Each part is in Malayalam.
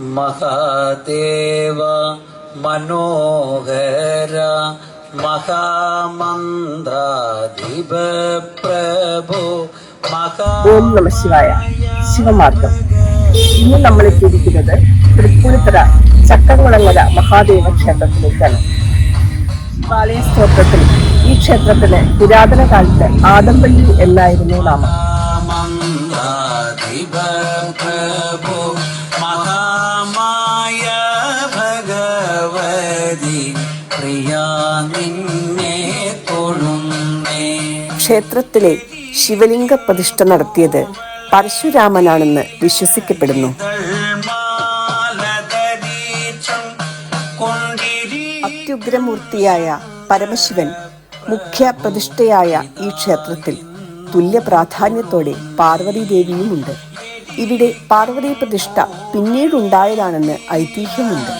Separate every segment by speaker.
Speaker 1: മഹാദേവ മനോഹര മഹാമന്ത്രാധിപ പ്രഭു മഹാ
Speaker 2: ഓം നമ ശിവായ. ശിവമാർഗം. ഇന്ന് നമ്മൾ എത്തിയിരിക്കുന്നത് തൃപ്പൂണിത്തറ ചക്കംകുളങ്ങര മഹാദേവ ക്ഷേത്രത്തിലേക്കാണ്. ശിവാലയ സ്തോത്രത്തിൽ ഈ ക്ഷേത്രത്തിന് പുരാതന കാലത്ത് ആദംപള്ളി എന്നായിരുന്നു നാമം.
Speaker 1: പ്രഭു
Speaker 2: ക്ഷേത്രത്തിലെ ശിവലിംഗ പ്രതിഷ്ഠ നടത്തിയത് പരശുരാമനാണെന്ന് വിശ്വസിക്കപ്പെടുന്നു. അത്യുഗ്രമൂർത്തിയായ പരമശിവൻ മുഖ്യ പ്രതിഷ്ഠയായ ഈ ക്ഷേത്രത്തിൽ തുല്യ പ്രാധാന്യത്തോടെ പാർവതി ദേവിയുമുണ്ട്. ഇവിടെ പാർവതി പ്രതിഷ്ഠ പിന്നീടുണ്ടായതാണെന്ന് ഐതിഹ്യമുണ്ട്.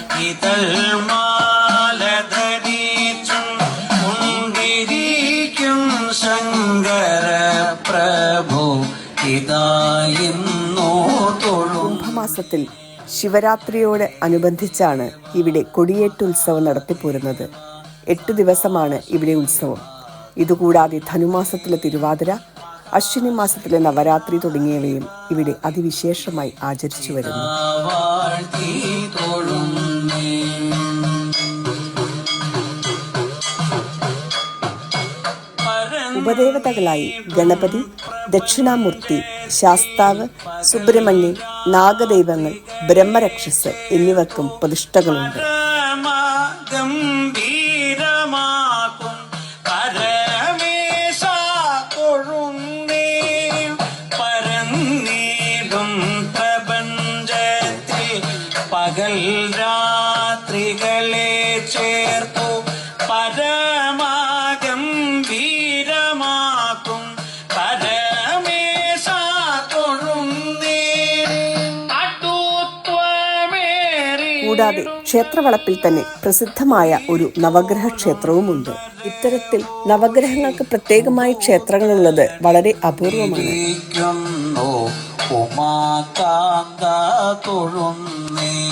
Speaker 2: കുംഭമാസത്തിൽ ശിവരാത്രിയോട് അനുബന്ധിച്ചാണ് ഇവിടെ കൊടിയേറ്റ് ഉത്സവം നടത്തിപ്പോരുന്നത്. എട്ട് ദിവസമാണ് ഇവിടെ ഉത്സവം. ഇതുകൂടാതെ ധനുമാസത്തിലെ തിരുവാതിര അശ്വിനി മാസത്തിലെ നവരാത്രി തുടങ്ങിയവയും ഇവിടെ അതിവിശേഷമായി ആചരിച്ചു വരുന്നു. ഉപദേവതകളായി ഗണപതി ദക്ഷിണാമൂർത്തി ശാസ്താവ് സുബ്രഹ്മണ്യൻ നാഗദൈവങ്ങൾ ബ്രഹ്മരക്ഷസ് എന്നിവർക്കും പ്രതിഷ്ഠകളുണ്ട്.
Speaker 1: പകൽ രാത്രികളെ ചേർത്തു
Speaker 2: കൂടാതെ ക്ഷേത്രവളപ്പിൽ തന്നെ പ്രസിദ്ധമായ ഒരു നവഗ്രഹ ക്ഷേത്രവുമുണ്ട് ഇത്തരത്തിൽ നവഗ്രഹങ്ങൾക്ക് പ്രത്യേകമായി ക്ഷേത്രങ്ങളുള്ളത് വളരെ അപൂർവമാണ്.
Speaker 1: തൊഴുന്നേ.